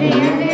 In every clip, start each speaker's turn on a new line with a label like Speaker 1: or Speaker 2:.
Speaker 1: Amen.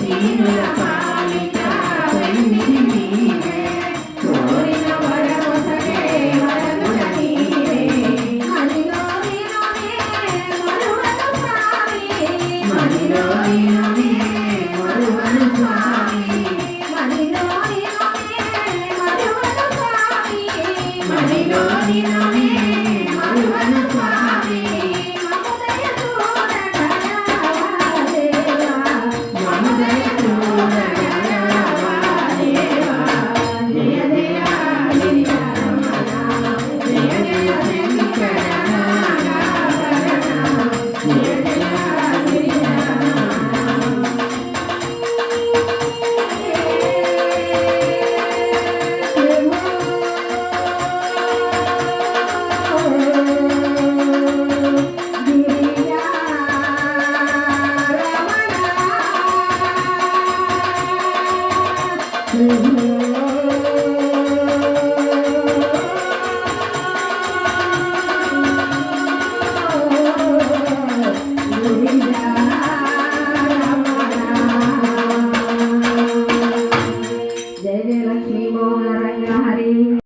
Speaker 1: తీరులపై